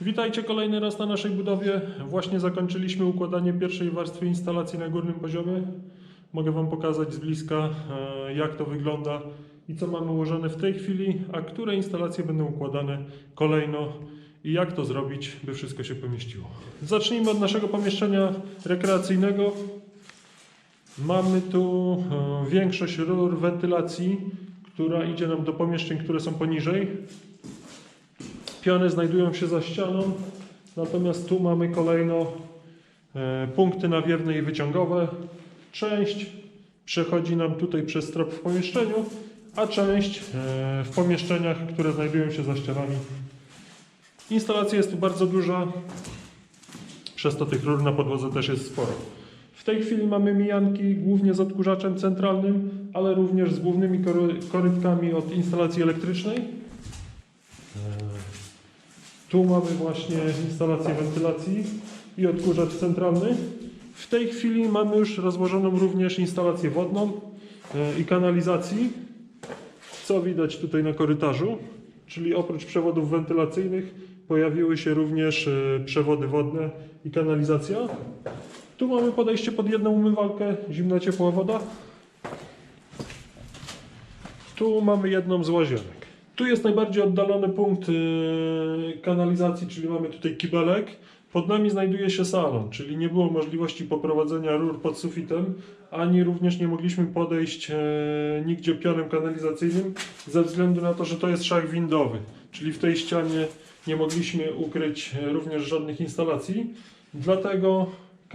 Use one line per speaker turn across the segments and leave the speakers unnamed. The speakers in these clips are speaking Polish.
Witajcie kolejny raz na naszej budowie. Właśnie zakończyliśmy układanie pierwszej warstwy instalacji na górnym poziomie. Mogę Wam pokazać z bliska, e, jak to wygląda i co mamy ułożone w tej chwili, a które instalacje będą układane kolejno i jak to zrobić, by wszystko się pomieściło. Zacznijmy od naszego pomieszczenia rekreacyjnego. Mamy tu e, większość rur wentylacji, która idzie nam do pomieszczeń, które są poniżej. Piony znajdują się za ścianą, natomiast tu mamy kolejno e, punkty nawiewne i wyciągowe. Część przechodzi nam tutaj przez strop w pomieszczeniu, a część e, w pomieszczeniach, które znajdują się za ścianami. Instalacja jest tu bardzo duża, przez to tych rur na podłodze też jest sporo. W tej chwili mamy mijanki głównie z odkurzaczem centralnym, ale również z głównymi kory- korytkami od instalacji elektrycznej. Tu mamy właśnie instalację wentylacji i odkurzacz centralny. W tej chwili mamy już rozłożoną również instalację wodną e, i kanalizacji, co widać tutaj na korytarzu. Czyli oprócz przewodów wentylacyjnych pojawiły się również e, przewody wodne i kanalizacja. Tu mamy podejście pod jedną umywalkę, zimna ciepła woda. Tu mamy jedną z łazienek. Tu jest najbardziej oddalony punkt yy, kanalizacji, czyli mamy tutaj kibelek. Pod nami znajduje się salon, czyli nie było możliwości poprowadzenia rur pod sufitem, ani również nie mogliśmy podejść e, nigdzie pionem kanalizacyjnym, ze względu na to, że to jest szach windowy, czyli w tej ścianie nie mogliśmy ukryć e, również żadnych instalacji. Dlatego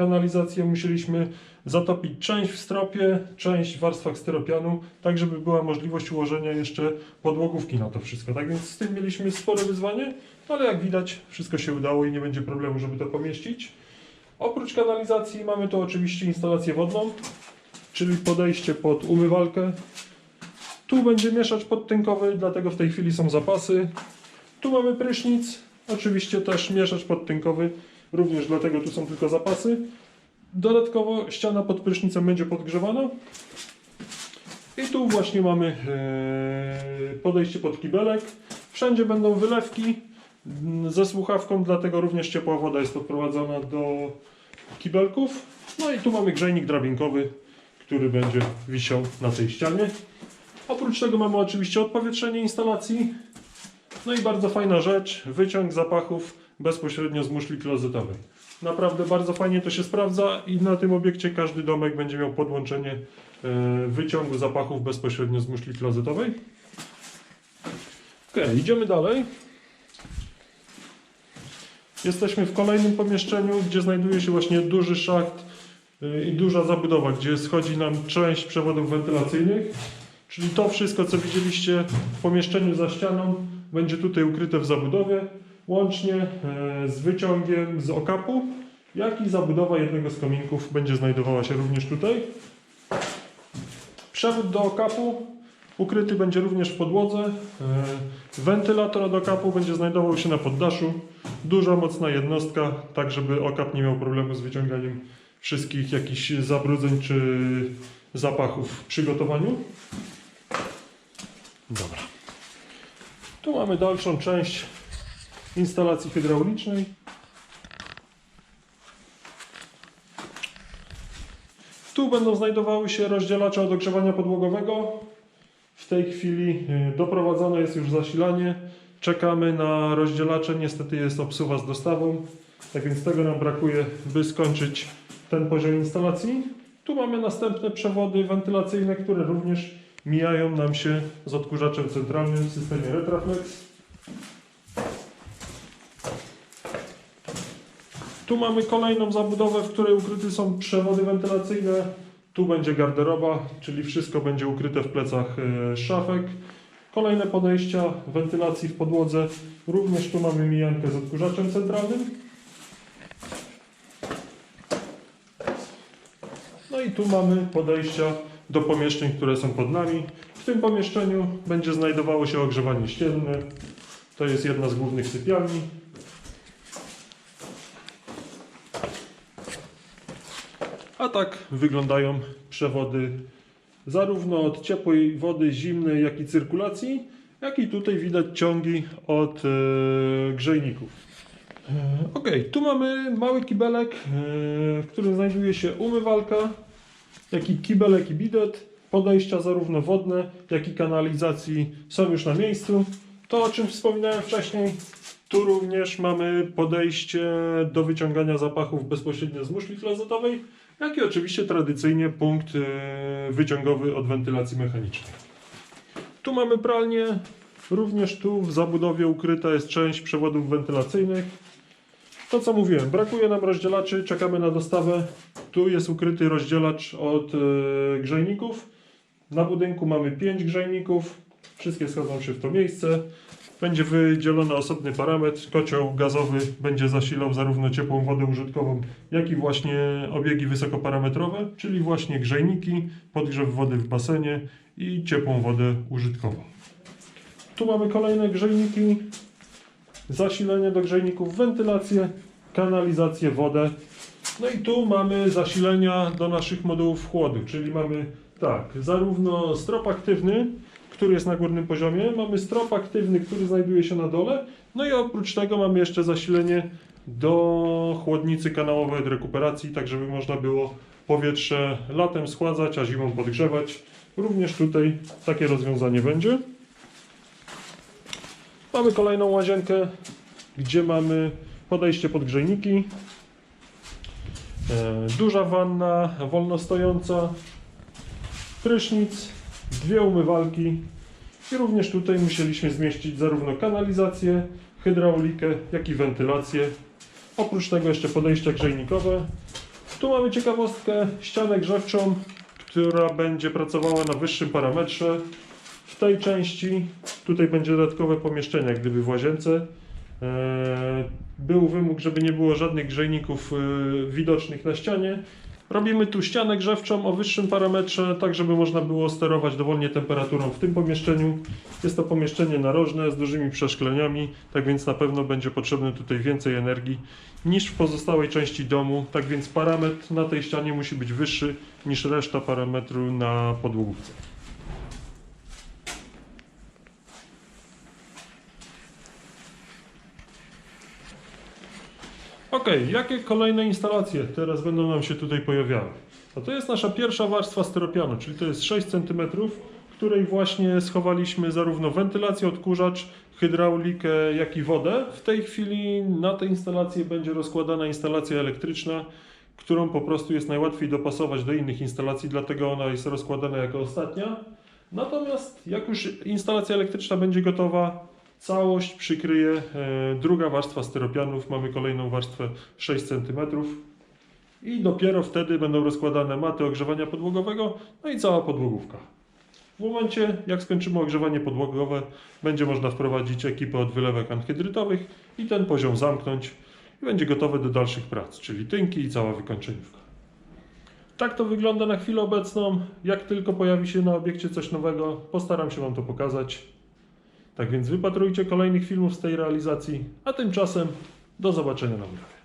kanalizację musieliśmy zatopić część w stropie, część w warstwach styropianu, tak żeby była możliwość ułożenia jeszcze podłogówki na to wszystko. Tak więc z tym mieliśmy spore wyzwanie, ale jak widać wszystko się udało i nie będzie problemu, żeby to pomieścić. Oprócz kanalizacji mamy tu oczywiście instalację wodną, czyli podejście pod umywalkę. Tu będzie mieszacz podtynkowy, dlatego w tej chwili są zapasy. Tu mamy prysznic, oczywiście też mieszacz podtynkowy, również dlatego tu są tylko zapasy. Dodatkowo ściana pod prysznicem będzie podgrzewana. I tu właśnie mamy e, podejście pod kibelek. Wszędzie będą wylewki mm, ze słuchawką, dlatego również ciepła woda jest podprowadzana do kibelków. No i tu mamy grzejnik drabinkowy, który będzie wisiał na tej ścianie. Oprócz tego mamy oczywiście odpowietrzenie instalacji. No i bardzo fajna rzecz, wyciąg zapachów bezpośrednio z muszli klozetowej. Naprawdę bardzo fajnie to się sprawdza i na tym obiekcie każdy domek będzie miał podłączenie e, wyciągu zapachów bezpośrednio z muszli klozetowej. Ok, idziemy dalej. Jesteśmy w kolejnym pomieszczeniu, gdzie znajduje się właśnie duży szacht e, i duża zabudowa, gdzie schodzi nam część przewodów wentylacyjnych. Czyli to wszystko, co widzieliście w pomieszczeniu za ścianą, będzie tutaj ukryte w zabudowie, łącznie e, z wyciągiem z okapu, jak i zabudowa jednego z kominków będzie znajdowała się również tutaj. Przewód do okapu ukryty będzie również w podłodze. E, Wentylator od okapu będzie znajdował się na poddaszu. Duża, mocna jednostka, tak żeby okap nie miał problemu z wyciąganiem wszystkich jakichś zabrudzeń czy zapachów przy gotowaniu. Dobra. Tu mamy dalszą część instalacji hydraulicznej. Tu będą znajdowały się rozdzielacze od ogrzewania podłogowego. W tej chwili y, doprowadzone jest już zasilanie. Czekamy na rozdzielacze. Niestety jest obsuwa z dostawą. Tak więc tego nam brakuje, by skończyć ten poziom instalacji. Tu mamy następne przewody wentylacyjne, które również mijają nam się z odkurzaczem centralnym w systemie Retraflex. Tu mamy kolejną zabudowę, w której ukryte są przewody wentylacyjne. Tu będzie garderoba, czyli wszystko będzie ukryte w plecach e, szafek. Kolejne podejścia wentylacji w podłodze. Również tu mamy mijankę z odkurzaczem centralnym. No i tu mamy podejścia do pomieszczeń, które są pod nami. W tym pomieszczeniu będzie znajdowało się ogrzewanie ścienne. To jest jedna z głównych sypialni. A tak wyglądają przewody zarówno od ciepłej wody zimnej, jak i cyrkulacji, jak i tutaj widać ciągi od e, grzejników. Ok, tu mamy mały kibelek, e, w którym znajduje się umywalka, jak i kibelek i bidet. Podejścia zarówno wodne, jak i kanalizacji są już na miejscu. To o czym wspominałem wcześniej, tu również mamy podejście do wyciągania zapachów bezpośrednio z muszli klozetowej, jak i oczywiście tradycyjnie punkt e, wyciągowy od wentylacji mechanicznej. Tu mamy pralnię, również tu w zabudowie ukryta jest część przewodów wentylacyjnych. To co mówiłem, brakuje nam rozdzielaczy, czekamy na dostawę. Tu jest ukryty rozdzielacz od e, grzejników. Na budynku mamy 5 grzejników, wszystkie schodzą się w to miejsce. Będzie wydzielony osobny parametr. Kocioł gazowy będzie zasilał zarówno ciepłą wodę użytkową, jak i właśnie obiegi wysokoparametrowe, czyli właśnie grzejniki, podgrzew wody w basenie i ciepłą wodę użytkową. Tu mamy kolejne grzejniki, zasilenie do grzejników, wentylację, kanalizację, wodę. No i tu mamy zasilenia do naszych modułów chłodu, czyli mamy tak, zarówno strop aktywny, który jest na górnym poziomie, mamy strop aktywny, który znajduje się na dole, no i oprócz tego mamy jeszcze zasilenie do chłodnicy kanałowej od rekuperacji, tak żeby można było powietrze latem schładzać, a zimą podgrzewać. Również tutaj takie rozwiązanie będzie. Mamy kolejną łazienkę, gdzie mamy podejście pod grzejniki. E, Duża wanna, wolno stojąca, prysznic, dwie umywalki i również tutaj musieliśmy zmieścić zarówno kanalizację, hydraulikę, jak i wentylację. Oprócz tego jeszcze podejścia grzejnikowe. Tu mamy ciekawostkę, ścianę grzewczą, która będzie pracowała na wyższym parametrze. W tej części tutaj będzie dodatkowe pomieszczenie, gdyby w łazience. Eee, Był wymóg, żeby nie było żadnych grzejników e, widocznych na ścianie. Robimy tu ścianę grzewczą o wyższym parametrze, tak żeby można było sterować dowolnie temperaturą w tym pomieszczeniu. Jest to pomieszczenie narożne z dużymi przeszkleniami, tak więc na pewno będzie potrzebne tutaj więcej energii niż w pozostałej części domu. Tak więc parametr na tej ścianie musi być wyższy niż reszta parametru na podłogówce. Ok, jakie kolejne instalacje teraz będą nam się tutaj pojawiały? No to jest nasza pierwsza warstwa styropianu, czyli to jest 6 cm, której właśnie schowaliśmy zarówno wentylację, odkurzacz, hydraulikę, jak i wodę. W tej chwili na tę instalację będzie rozkładana instalacja elektryczna, którą po prostu jest najłatwiej dopasować do innych instalacji, dlatego ona jest rozkładana jako ostatnia. Natomiast jak już instalacja elektryczna będzie gotowa, całość przykryje e, druga warstwa styropianów. Mamy kolejną warstwę 6 cm. I dopiero wtedy będą rozkładane maty ogrzewania podłogowego, no i cała podłogówka. W momencie, jak skończymy ogrzewanie podłogowe, będzie można wprowadzić ekipę od wylewek anhydrytowych i ten poziom zamknąć i będzie gotowe do dalszych prac, czyli tynki i cała wykończeniówka. Tak to wygląda na chwilę obecną. Jak tylko pojawi się na obiekcie coś nowego, postaram się Wam to pokazać. Tak więc wypatrujcie kolejnych filmów z tej realizacji, a tymczasem do zobaczenia na budowie.